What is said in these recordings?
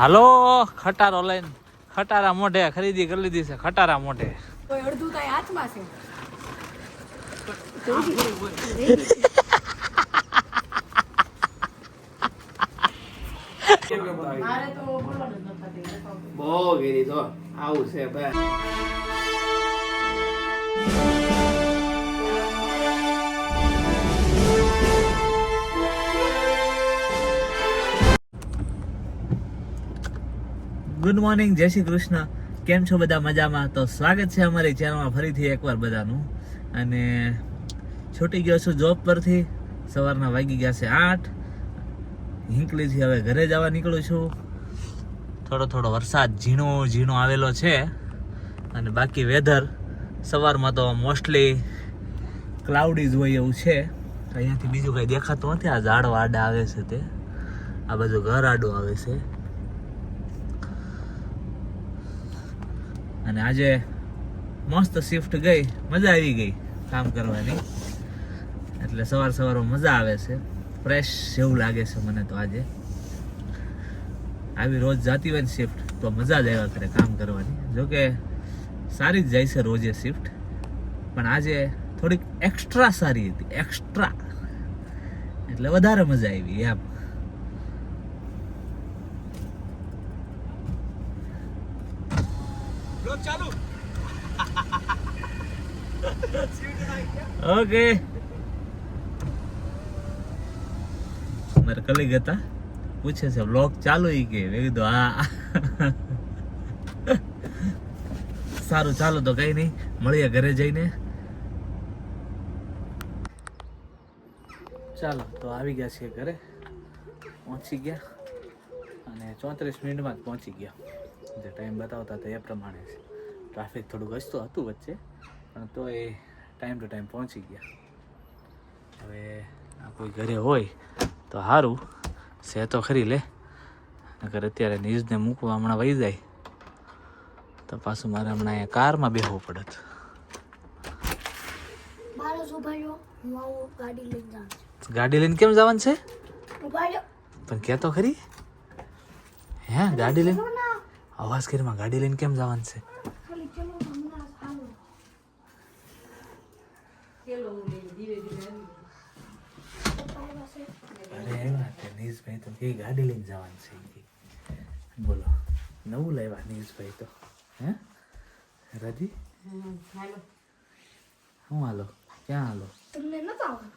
હાલો ખટારો લઈને. ખટારા મોઢે ખરીદી કરી લીધી છે ખટારા મોઢે. અડધું તાય હાથમાં છે? મારે તો બોલવાનું જ નથી બહુ ગીરી તો આવું છે ભાઈ ગુડ મોર્નિંગ જય શ્રી કૃષ્ણ. કેમ છો બધા મજામાં? તો સ્વાગત છે અમારી ચેનલમાં ફરીથી એકવાર બધાનું. અને છૂટી ગયો છું જોબ પરથી. સવારના વાગી ગયા છે આઠ. હિંકલીથી હવે ઘરે જવા નીકળું છું. થોડો થોડો વરસાદ ઝીણો ઝીણો આવેલો છે. અને બાકી વેધર સવારમાં તો મોસ્ટલી ક્લાઉડી જ હોય એવું છે. અહીંયાથી બીજું કંઈ દેખાતું નથી. આ ઝાડ આડા આવે છે તે. આ બાજુ ઘર આડું આવે છે. અને આજે મસ્ત શિફ્ટ ગઈ. મજા આવી ગઈ કામ કરવાની. એટલે સવાર સવારમાં મજા આવે છે. ફ્રેશ જેવું લાગે છે મને તો આજે. આવી રોજ જાતી હોય ને શિફ્ટ તો મજા જ આવ્યા કરે કામ કરવાની. જોકે સારી જ જાય છે રોજે શિફ્ટ પણ આજે થોડીક એક્સ્ટ્રા સારી હતી. એક્સ્ટ્રા એટલે વધારે મજા આવી, એમ. ઓકે મારા કલીગ હતા. પૂછે છે બ્લોગ ચાલુ ઈ કે? મેં કીધું, હા. સારું, ચાલો તો કઈ નહીં. મળીએ ઘરે જઈને. ચાલો, તો આવી ગયા છીએ ઘરે. પહોંચી ગયા. અને ચોત્રીસ મિનિટમાં જ પહોંચી ગયા. જે ટાઈમ બતાવતા હતા એ પ્રમાણે ટ્રાફિક થોડું ઘસતું હતું વચ્ચે, પણ તો એ ટાઈમ ટુ ટાઈમ પહોંચી ગયા. હવે આ કોઈ ઘરે હોય તો સારું છે તો ખરી લે. નકર અત્યારે ન્યૂઝને મૂકવા હમણાં વહી જાય. તો પાછું મારે હમણાં અહીંયા કારમાં બેસવું પડત. ગાડી લઈને કેમ જવાનું છે? પણ કે તો ખરી. હે ગાડી લઈને? અવાજ કરીમાં ગાડી લઈને કેમ જવાનું છે ખાલી ચલો હમણાં સારું પપ્પા પાસે અરે એવા તે એ ગાડી લઈને જવાની છે બોલો નવું લાવ્યા નીશભાઈ તો. હે? રાજી? હું હાલો? ક્યાં હાલો? તમને નતા આવડતું?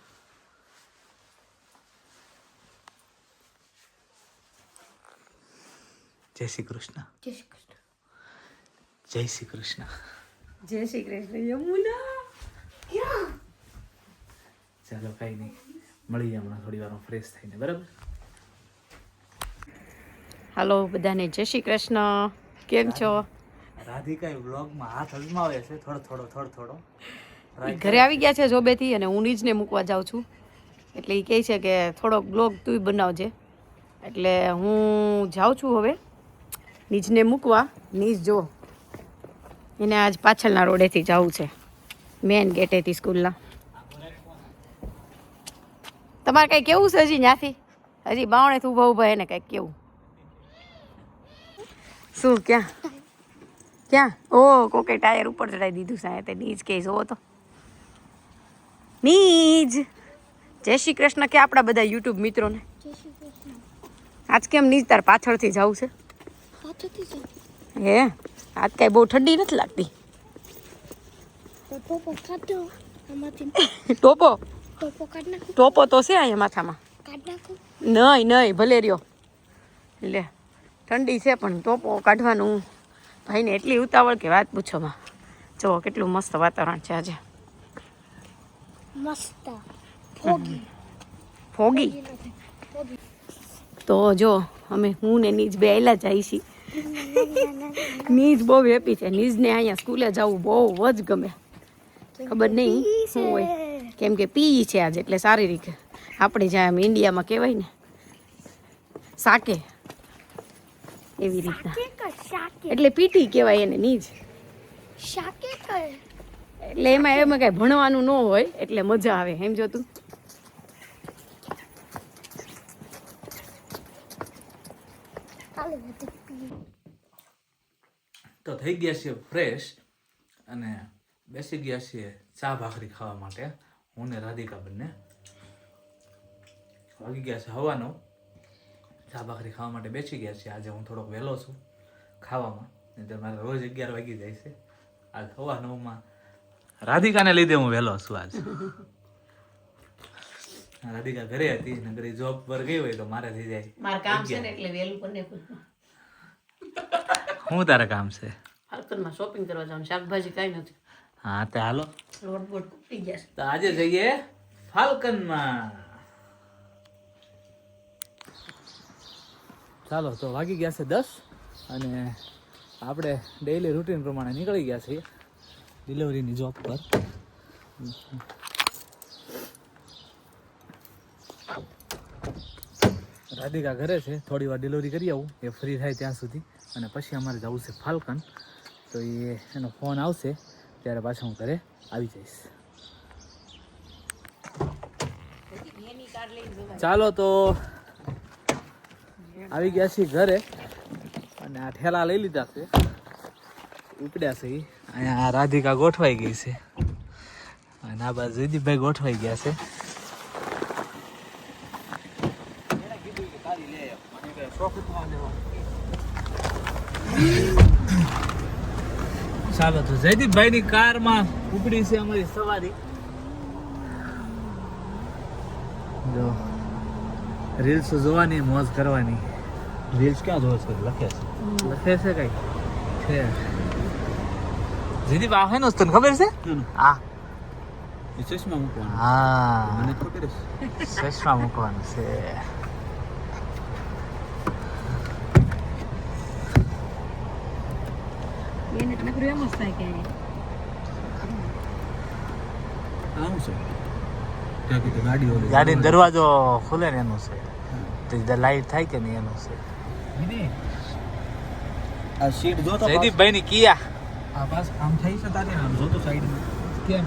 જય શ્રી કૃષ્ણ. જય શ્રી કૃષ્ણ. જય શ્રી કૃષ્ણ. જય શ્રી કૃષ્ણ યમુના. ક્યાં ચાલો કઈ નહીં. મળીએ હમણાં થોડી વારમાં ફ્રેશ થઈને. બરાબર? હાલો બધાને જય શ્રી કૃષ્ણ. કેમ છો? રાધિકા વ્લોગમાં હાથ અજમાવે છે થોડો થોડો થોડો થોડો. ઘરે આવી ગયા છે જોબેથી અને હું નીજને મૂકવા જાઉં છું. એટલે એ કહે છે કે થોડોક બ્લોગ તું બનાવજે. એટલે હું જાઉં છું હવે નીજને મૂકવા. નીજ જો. એને આજ પાછળના રોડેથી જવું છે. મેન ગેટેથી સ્કૂલના. તમારે કંઈ કેવું છે હજી ત્યાંથી? હજી બાવણેથી ઊભા ઊભા એને કંઈક કેવું. શું ક્યાં? ક્યાં? ઓ કોકે ટાયર ઉપર ચડાવી દીધું સાહેબ તે નીજ કે જોવો તો. નીજ! જય શ્રી કૃષ્ણ કે આપણા બધા યુટ્યુબ મિત્રોને. આજ કેમ નીજ તાર પાછળથી જવું છે? હે? આજ કાંઈ બહુ ઠંડી નથી લાગતી. ટોપો ટોપો? તો છે અહીંયા માથામાં. નહીં નહીં ભલે રહ્યો. લે. ઠંડી છે પણ ટોપો કાઢવાનું. ભાઈને એટલી ઉતાવળ કે વાત પૂછોમાં જુઓ કેટલું મસ્ત વાતાવરણ છે આજે. મસ્ત. ફોગી તો જો અમે હું ને નીજ બે આયલા જાય છીએ નીજ બહુ હેપી છે. નીજને અહીંયા સ્કૂલે જવું બહુ જ ગમે. ખબર નહીં શું હોય. કેમ કે પી છે આજે એટલે સારી રીતે. આપણે જ્યાં આમ ઇન્ડિયામાં કહેવાય ને સાકે. એવી રીતના. એટલે પીટી કહેવાય એને નીજ. શાકે કર એટલે એમાં એમાં કાંઈ ભણવાનું ન હોય એટલે મજા આવે. એમ જો તું. થઈ ગયા છે ફ્રેશ અને બેસી ગયા છીએ ચા ભાખરી ખાવા માટે. હું ને રાધિકા બંને. વાગી ગયા છે હવાનો. ચા ભાખરી ખાવા માટે બેસી ગયા છીએ. આજે હું થોડોક વહેલો છું ખાવામાં. નહીં મારે રોજ અગિયાર વાગી જાય છે. આજ હવા નવમાં રાધિકાને લીધે હું વહેલો છું આજ. રાધિકા ઘરે હતી ને ઘરે જોબ પર ગઈ હોય તો મારે થઈ જાય મારે કામ છે ને એટલે વહેલું પણ શું તારે કામ છે? ફાલ્કનમાં શોપિંગ કરવા જવાનું શાકભાજી કાંઈ નથી. હા તે હાલો. રોડ બોટ તૂટી ગયા તો આજે જઈએ ફાલ્કનમાં. ચાલો, તો વાગી ગયા છે દસ અને આપણે ડેઈલી રૂટીન પ્રમાણે નીકળી ગયા છીએ ડિલિવરીની જોબ પર. રાધિકા ઘરે છે, થોડી વાર ડિલિવરી કરી આવું, એ ફ્રી થાય ત્યાં સુધી. અને પછી અમારે જવું છે ફાલ્કન, તો એ એનો ફોન આવશે, ત્યારે પાછા હું ઘરે આવી જઈશ. ચાલો, તો આવી ગયા છીએ ઘરે અને આ ઠેલા લઈ લીધા છે. ઉપડ્યા છે અહીંયા રાધિકા ગોઠવાઈ ગઈ છે. અને આ બાજુ જયદીપભાઈ ગોઠવાઈ ગયા છે. ચાલો તો જયદીપભાઈ ની કારમાં ઉપડી છે અમારી સવારી. જો રીલ્સ જોવાની, મોજ કરવાની. રીલ્સ ક્યાં જોવે છે? લખે છે. લખે છે કઈ છે. જીદી આ હેનો તને ખબર છે? આ એ ચશ્મા મૂકવાનું. હા. મને ખબર છે. ચશ્મા મૂકવાનું છે. એને નકરું એમ જ કે આવું છે. ગાડી ગાડીનો દરવાજો ખુલે ને એનું છે. તો લાઈટ થાય કે નહીં એનું છે. આ સીટ જો તો જયદીપભાઈ ની કિયા. આ બસ આમ થઈ છે તારે? આમ જો તો સાઈડમાં કેમ?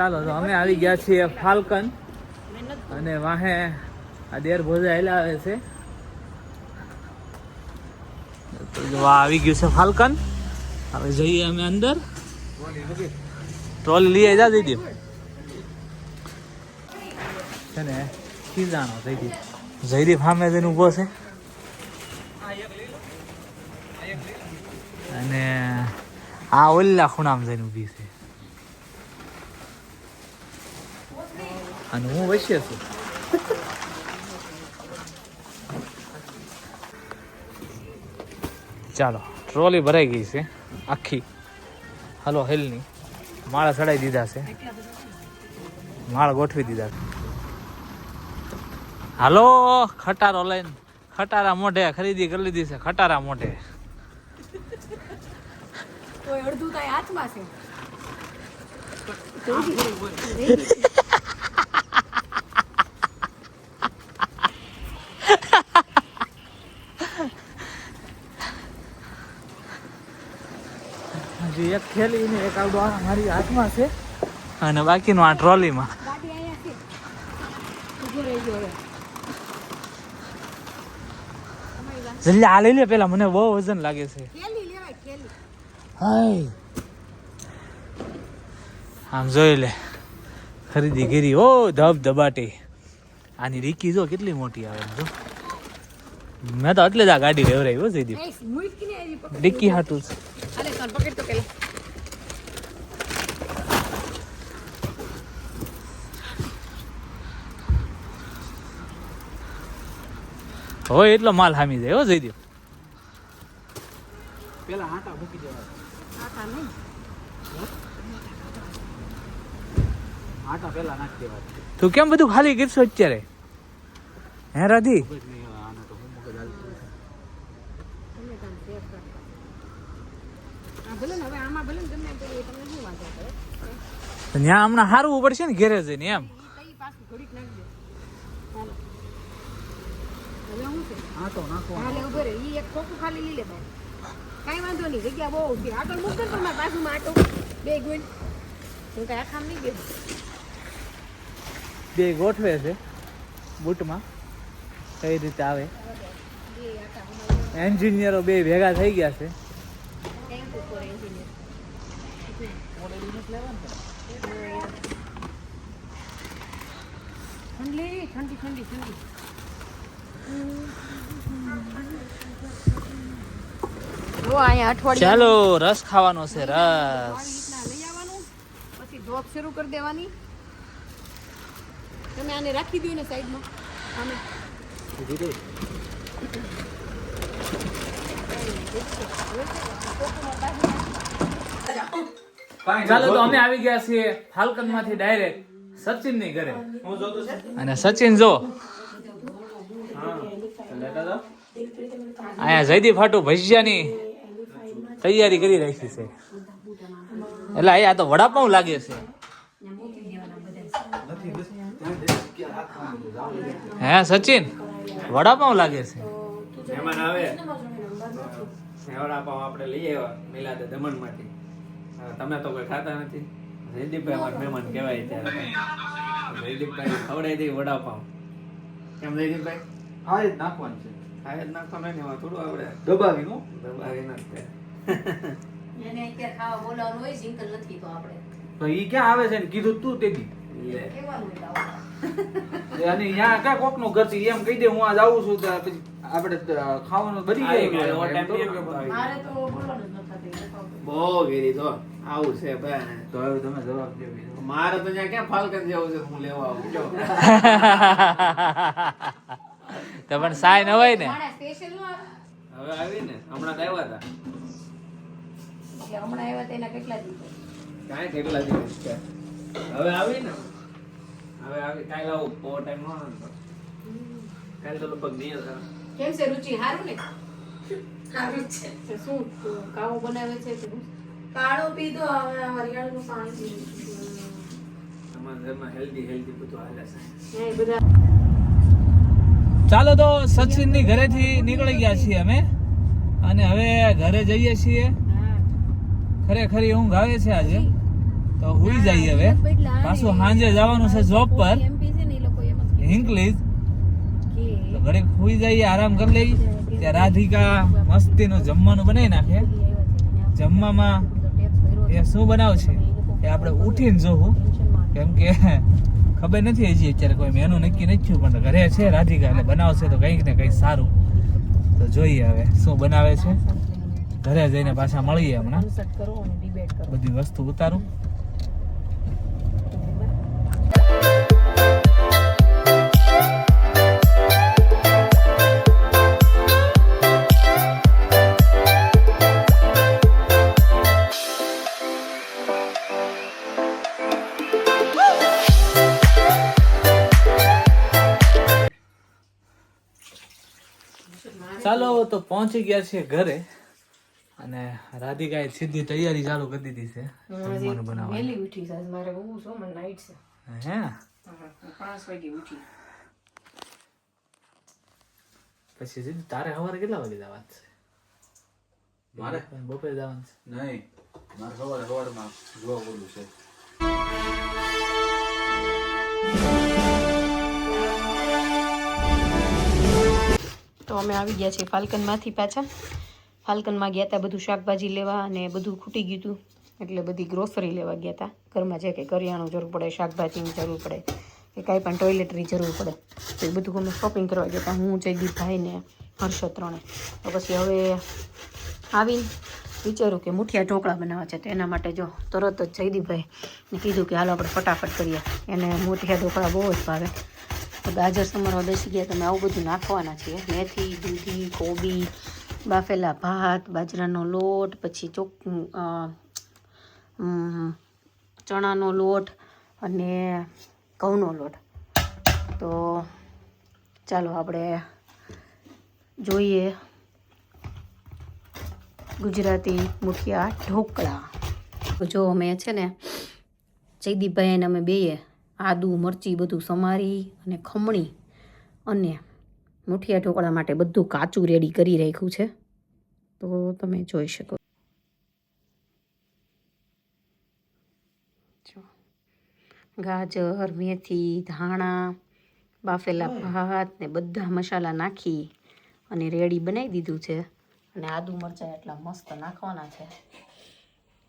ચાલો, તો અમે આવી ગયા છીએ ફાલ્કન અને વાહે આ દેર ભોજા હેલા આવે છે. આવી ગયું છે ફાલ્કન. હવે જઈએ અમે અંદર. ટ્રોલી લઈ જા દીધી. છે ને, ખીજાણો થઈ ગઈ. જયદીપ સામે જઈને ઊભો છે. અને આ ઓલ્લા ખૂણામાં જઈને ઊભી છે. અને હું વૈશ્ય છું. ચાલો ટ્રોલી ભરાઈ ગઈ છે આખી. હલો હેલની. માળા ચડાવી દીધા છે. માળ ગોઠવી દીધા છે. હાલો ખટારો લઈને ખટારા મોઢે ખરીદી કરી લીધી છે ખટારા મોઢે. અડધું હાથમાં છે? એક થેલી ને એક આવડો આ મારી હાથમાં છે. અને બાકીનું આ ટ્રોલીમાં. છે. જલ્દી આ લઈ લે પેલા મને બહુ વજન લાગે છે. આમ જોઈ લે ખરીદી કરી ઓ ધબ ધબાટી. આની રીકી જો કેટલી મોટી આવે એમ જો. મેં તો એટલે જ આ ગાડી લેવરાવી હો જયદીપ. ડિક્કી હાટું જ હોય એટલો માલ હામી જાય હો જઈ દો પેલા હાટા મૂકી દેવા. હાટા નહીં. હાટા પેલા નાખી દેવા તું કેમ બધું ખાલી કરશો અત્યારે? હે રાધી? ત્યાં હમણાં સારું પડશે ને ઘેરે જઈને એમ? ઘડીક નાખી દે. હવે છે તો નાખો હાલે ઊભો રે ઈ એક ખોખું ખાલી લઈ લે બાર કાંઈ વાંધો નહીં જગ્યા બહુ છે. આગળ મૂક તમારા બાજુમાં આટો. બે ગુણ. હું કાંઈ આખામ નહીં બેસું બે ગોઠવે છે. બૂટમાં. કઈ રીતે આવે? બે એન્જિનિયરો બે ભેગા થઈ ગયા છે. ઠંડી ઠંડી ઠંડી ઠંડી. ચાલો રસ ખાવાનો છે રસ. આવી રીતના લઈ આવવાનું પછી જોબ શરૂ કરી દેવાની. તમે આને રાખી દો ને સાઈડમાં. આમે ચાલો તો અમે આવી ગયા છીએ ફાલ્કનમાંથી ડાયરેક્ટ સચિનની ઘરે. અને સચિન જો. અહીંયા જયદીપ ફાટુ ભજીયાની તૈયારી કરી રાખી છે. એટલે અહીંયા તો વડાપાઉં લાગે છે. હે સચિન? વડાપાઉં લાગે છે. મહેમાન આવે. વડાપાઉં આપણે લઈ આવ્યા મિલાદે દમણમાંથી. તમે તો કોઈ ખાતા નથી. જયદીપભાઈ અમારા મહેમાન કહેવાય ત્યારે. જયદીપભાઈ ખવડાવી દઈ વડાપાઉં. કેમ જયદીપભાઈ? હા એ નાખવાનું છે. ખાય જ નાખવાનું ને એમાં થોડું આવડે. દબાવી નો દબાવી નાખે એને અત્યારે ખાવા બોલાવવાનું હોય સિંકલ નથી તો આપણે. તો ઈ ક્યાં આવે છે ને? કીધું તું તે દી લે. કહેવાનું હોય તો આવડે. એ અને ત્યાં ક્યાં કોકનું ઘર છે એમ કહી દે હું આ આવું છું તો પછી આપણે ખાવાનું બધી આવી ગયું. ગયો, એમ ટાઈમ તો- બી આવી મારે તો બોલવાનું જ નથી બહુ ગીરી તો આવું છે ભાઈ. તો હવે તમે જવાબ દેવી મારે તો ત્યાં ક્યાં ફાલકન જેવું છે હું લેવા આવું જો. તો પણ સાય ન હોય ને. હવે આવી ને હમણાં જ આવ્યા હતા હમણાં આવ્યા તેના કેટલા દિવસ? કાંઈ કેટલા દિવસ છે? હવે આવી ને હવે આવી કાલે આવું બહુ ટાઈમ નો કાલે તો લગભગ નહીં હતા કેમ છે રુચિ? સારું ને? સારું છે. શું કાવો બનાવે છે? કાળો પીધો હવે હરિયાળીનું પાણી પીધું. અમારા ઘરમાં હેલ્ધી હેલ્ધી બધું હાલે છે. બધા ચાલો તો સચિનની ઘરેથી નીકળી ગયા છીએ અમે. અને હવે ઘરે જઈએ છીએ. ખરેખર ઊંઘ આવે છે આજે. તો હુઈ જઈએ હવે. પાછું સાંજે જવાનું છે જોબ પર. ઇંગ્લિશ તો ઘરે હુઈ જઈએ આરામ કરી લઈએ. ત્યાં રાધિકા મસ્તીનું જમવાનું બનાવી નાખે. જમવામાં એ શું બનાવશે એ આપણે ઉઠીને જોવું. કેમ કે ખબર નથી હજી અત્યારે કોઈ મેનું નક્કી નથી થયું પણ ઘરે છે રાધિકા એટલે બનાવશે તો કંઈક ને કંઈક સારું. તો જોઈએ હવે શું બનાવે છે. ઘરે જઈને પાછા મળીએ હમણાં. બધી વસ્તુ ઉતારું. ચાલો તો પહોંચી ગયા છીએ ઘરે. અને રાધિકાએ સીધી તૈયારી ચાલુ કરી દીધી છે જમવાનું બનાવવા વહેલી ઉઠી છે મારે બહુ છો મને નાઈટ છે. હે? પાંચ વાગે ઉઠી. પછી સીધી તારે સવારે કેટલા વાગે જવાનું છે? મારે? બપોરે જવાનું છે. નહીં મારે સવારે સવારમાં જોવા બોલું છે. તો અમે આવી ગયા છીએ ફાલ્કનમાંથી પાછા. ફાલ્કનમાં ગયા હતા બધું શાકભાજી લેવા અને બધું ખૂટી ગયું હતું એટલે બધી ગ્રોસરી લેવા ગયા હતા ઘરમાં જે કે કરિયાણું જરૂર પડે, શાકભાજીની જરૂર પડે, કે કાંઈ પણ ટોયલેટરી જરૂર પડે. તો એ બધું અમે શોપિંગ કરવા ગયા હતા હું જયદીપ ભાઈને હર્ષદ ત્રણે. તો પછી હવે આવીને વિચાર્યું કે મુઠિયા ઢોકળા બનાવવા છે. તો એના માટે જો તરત જ જયદીપભાઈ ને કીધું કે હાલો આપણે ફટાફટ કરીએ. એને મુઠિયા ઢોકળા બહુ જ ભાવે. તો ગાજર સમારવા બેસી ગયા. તમે આવું બધું નાખવાના છે. મેથી, દૂધી, કોબી, બાફેલા ભાત, બાજરાનો લોટ, પછી ચોક ચણાનો લોટ અને ઘઉંનો લોટ. તો ચાલો આપણે જોઈએ ગુજરાતી મુઠિયા ઢોકળા. જો અમે છે ને જયદીપભાઈ અને અમે બેએ આદુ મરચી બધું સમારી અને ખમણી અને મુઠિયા ઢોકળા માટે બધું કાચું રેડી કરી રાખ્યું છે. તો તમે જોઈ શકો. ગાજર મેથી ધાણા બાફેલા ભાત ને બધા મસાલા નાખી અને રેડી બનાવી દીધું છે. અને આદુ મરચાં એટલા મસ્ત નાખવાના છે.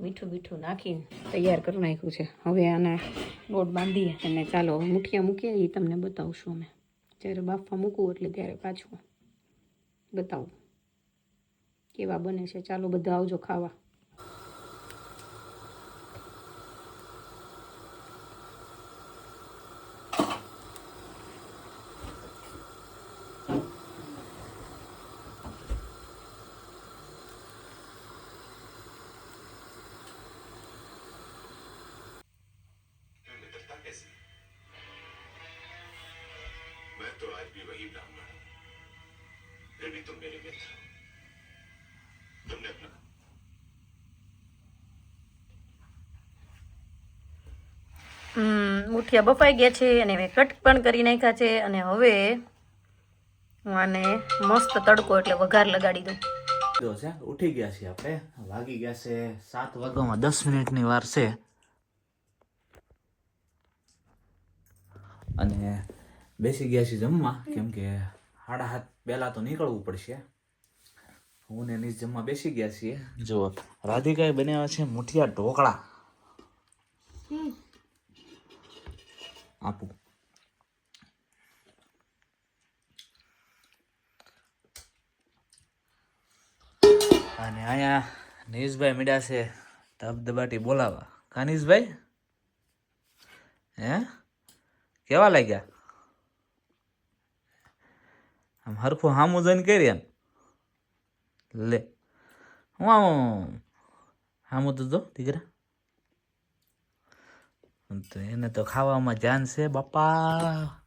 મીઠું મીઠું નાખીને તૈયાર કરી નાખ્યું છે. હવે આને લોટ બાંધીએ અને ચાલો મુઠિયા મૂકીએ એ તમને બતાવશું અમે. જ્યારે બાફવા મૂકવું એટલે ત્યારે પાછું બતાવું. કેવા બને છે? ચાલો બધા આવજો ખાવા. એવી તો મેરી મિત્ર તમને મુઠિયા બફાઈ ગયા છે અને મેં કટ પણ કરી નાખ્યા છે અને હવે હું આને મસ્ત તડકો એટલે વઘાર લગાડી દઉં. છે ઉઠી ગયા છે આપણે. વાગી ગયા છે સાત વાગવામાં દસ મિનિટની વાર છે. અને બેસી ગયા છીએ જમવા કેમ કે સાડા હાથ પહેલા તો નીકળવું પડશે. હું ને નીચ જમવા બેસી ગયા છીએ. જો રાધિકાએ બનાવ્યા છે મુઠિયા ઢોકળા. આપું. અને અહીંયા નીશભાઈ મીડા છે ધબધબાટી બોલાવા કાનીશભાઈ હે? કેવા લાગ્યા? આમ હરખું હામું જઈને કરી એમ લે. હું આમ હામું તો જો દીકરા. તો એને તો ખાવામાં ધ્યાન છે બાપા.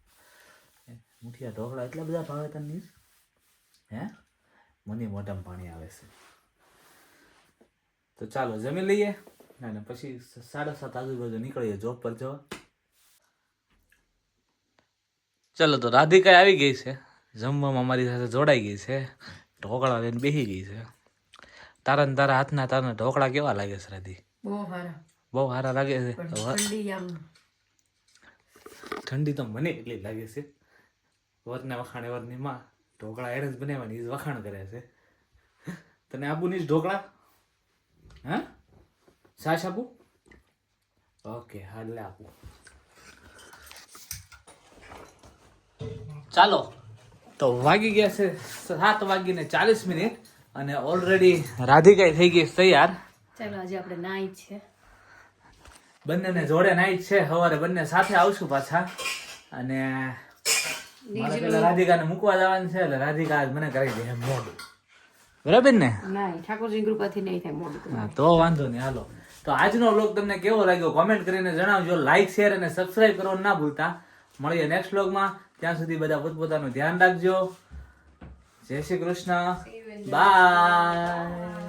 મુઠિયા ઢોકળા એટલા બધા ભાવે તને હે? મને મોઢામાં પાણી આવે છે. તો ચાલો જમી લઈએ. અને પછી સાડા સાત આજુબાજુ નીકળીએ જોબ પર જવા. ચાલો તો રાધિકા આવી ગઈ છે. જમવામાં અમારી સાથે જોડાઈ ગઈ છે. ઢોકળા લઈને બેસી ગઈ છે. તારા ને તારા હાથના તારા ઢોકળા કેવા લાગે છે રાધી? બહુ સારા લાગે છે? ઠંડી તો મને એટલી લાગે છે. વરના વખાણે વરની માં ઢોકળા એને જ બનાવવાની એ વખાણ કરે છે. તને આપું નહીં ઢોકળા? હા? સાસ આપું ઓકે હાલે આપું ચાલો. તો વાગી ગયા છે સાત વાગીને ચાલીસ મિનિટ અને ઓલરેડી રાધિકા થઈ ગઈ તૈયાર. ચાલો આજે આપણે નાઈ છે. બંનેને જોડે નાઈ છે. સવારે બંને સાથે આવશું પાછા. અને મારે પેલા રાધિકાને મૂકવા જવાનું છે એટલે રાધિકા આજ મને કરી દે મોડું. બરાબર ને? ઠાકોરજી કૃપાથી નહીં થાય મોડું તો વાંધો નહીં હાલો. તો આજનો વ્લોગ તમને કેવો લાગ્યો? કોમેન્ટ કરીને જણાવજો. લાઈક શેર અને સબસ્ક્રાઇબ કરવાનું ના ભૂલતા. મળીએ નેક્સ્ટ વ્લોગમાં ત્યાં સુધી બધા પોતપોતાનું ધ્યાન રાખજો. જય શ્રી કૃષ્ણ. બાય